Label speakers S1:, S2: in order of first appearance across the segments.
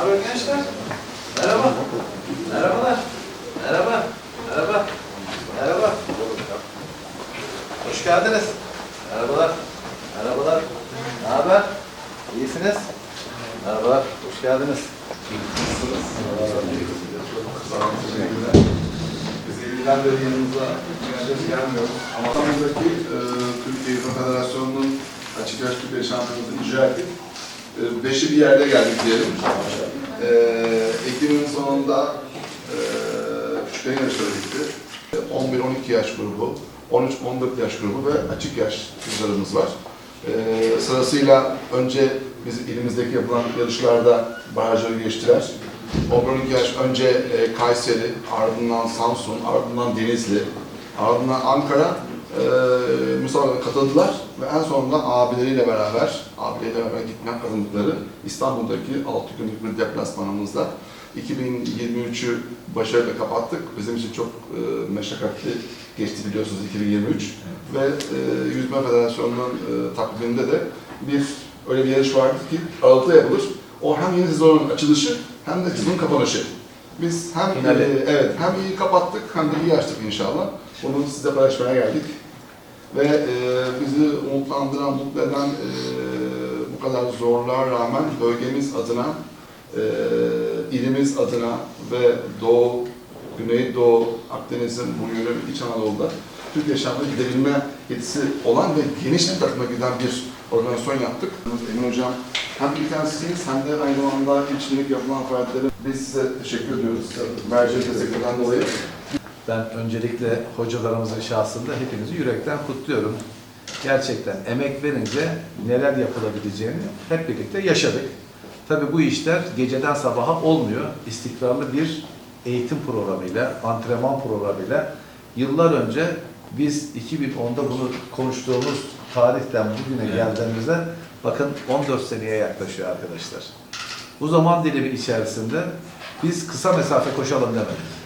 S1: haber gençler? Merhaba. Merhabalar. Merhaba. Merhaba. Merhaba. Hoş geldiniz. Merhabalar. Merhabalar. Ne haber? İyisiniz? Merhabalar. Hoş geldiniz.
S2: Biz ilgiden beri yanımıza genelde gelmiyoruz. Ama İstanbul'daki e, Türkiye Federasyonu'nun açık yaş Türkiye şampiyonasını icra ettik. E, beşi bir yerde geldik diyelim. E, Ekim'in sonunda e, küçüklerin yarışları bitti. 11-12 yaş grubu, 13-14 yaş grubu ve açık yaş kızlarımız var. E, sırasıyla önce biz ilimizdeki yapılan yarışlarda barajları geçtiler. 12 yaş önce e, Kayseri, ardından Samsun, ardından Denizli, ardından Ankara e, müsabakaya katıldılar ve en sonunda abileriyle beraber, abileriyle beraber gitmek kazandıkları İstanbul'daki 6 günlük bir deplasmanımızda 2023'ü başarıyla kapattık. Bizim için çok e, meşakkatli geçti biliyorsunuz 2023 ve e, Yüzme Federasyonu'nun e, takviminde de bir öyle bir yarış vardı ki Aralık'ta yapılır. O hem yeni sezonun açılışı hem de sezonun kapanışı. Biz hem e, evet hem iyi kapattık hem de iyi açtık inşallah. Bunu size paylaşmaya geldik. Ve e, bizi umutlandıran, mutlu eden e, bu kadar zorluğa rağmen bölgemiz adına, e, ilimiz adına ve Doğu, Güneydoğu, Akdeniz'in bu yönü İç Anadolu'da Türkiye şampiyonu gidebilme yetisi olan ve geniş bir takıma giden bir organizasyon yaptık. Emin Hocam hem ilkensizsiniz hem de aynı zamanda ilçilik yapılan faaliyetlere biz size teşekkür ediyoruz. Vereceğiniz desteklerden dolayı.
S1: Ben öncelikle hocalarımızın şahsında hepinizi yürekten kutluyorum. Gerçekten emek verince neler yapılabileceğini hep birlikte yaşadık. Tabii bu işler geceden sabaha olmuyor. İstikrarlı bir eğitim programıyla, antrenman programıyla yıllar önce biz 2010'da bunu konuştuğumuz tarihten bugüne geldiğimizde bakın 14 seneye yaklaşıyor arkadaşlar. Bu zaman dilimi içerisinde biz kısa mesafe koşalım demedik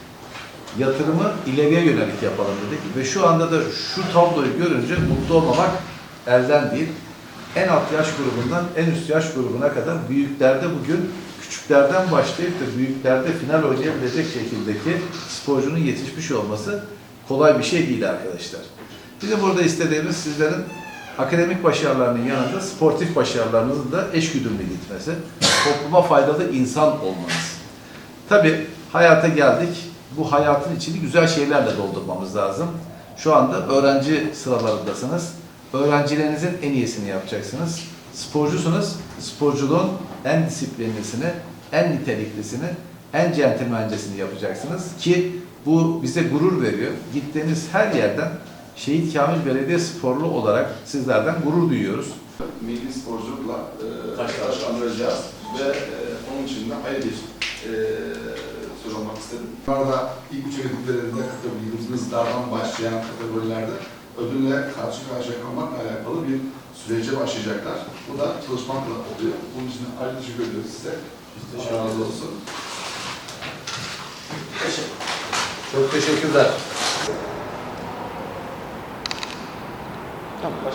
S1: yatırımı ileriye yönelik yapalım dedik. Ve şu anda da şu tabloyu görünce mutlu olmamak elden değil. En alt yaş grubundan en üst yaş grubuna kadar büyüklerde bugün küçüklerden başlayıp da büyüklerde final oynayabilecek şekildeki sporcunun yetişmiş olması kolay bir şey değil arkadaşlar. Bizim burada istediğimiz sizlerin akademik başarılarının yanında sportif başarılarınızın da eşgüdümlü gitmesi, topluma faydalı insan olmanız. Tabii hayata geldik. Bu hayatın içini güzel şeylerle doldurmamız lazım. Şu anda öğrenci sıralarındasınız. Öğrencilerinizin en iyisini yapacaksınız. Sporcusunuz. Sporculuğun en disiplinlisini, en niteliklisini, en centilmencesini yapacaksınız ki bu bize gurur veriyor. Gittiğiniz her yerden Şehit Kamil Belediye Sporlu olarak sizlerden gurur duyuyoruz.
S2: milli sporculukla e, taşlandıracağız ve e, onun için de ayrı bir e, söz almak istedim. Bunlarda ilk üçe girdiklerinde kategorimizin dardan başlayan kategorilerde ödülle karşı karşıya kalmakla alakalı bir sürece başlayacaklar. Bu da çalışmakla oluyor. Bunun için ayrı teşekkür ediyoruz size. Razı olsun.
S1: Çok teşekkürler. 맛있다.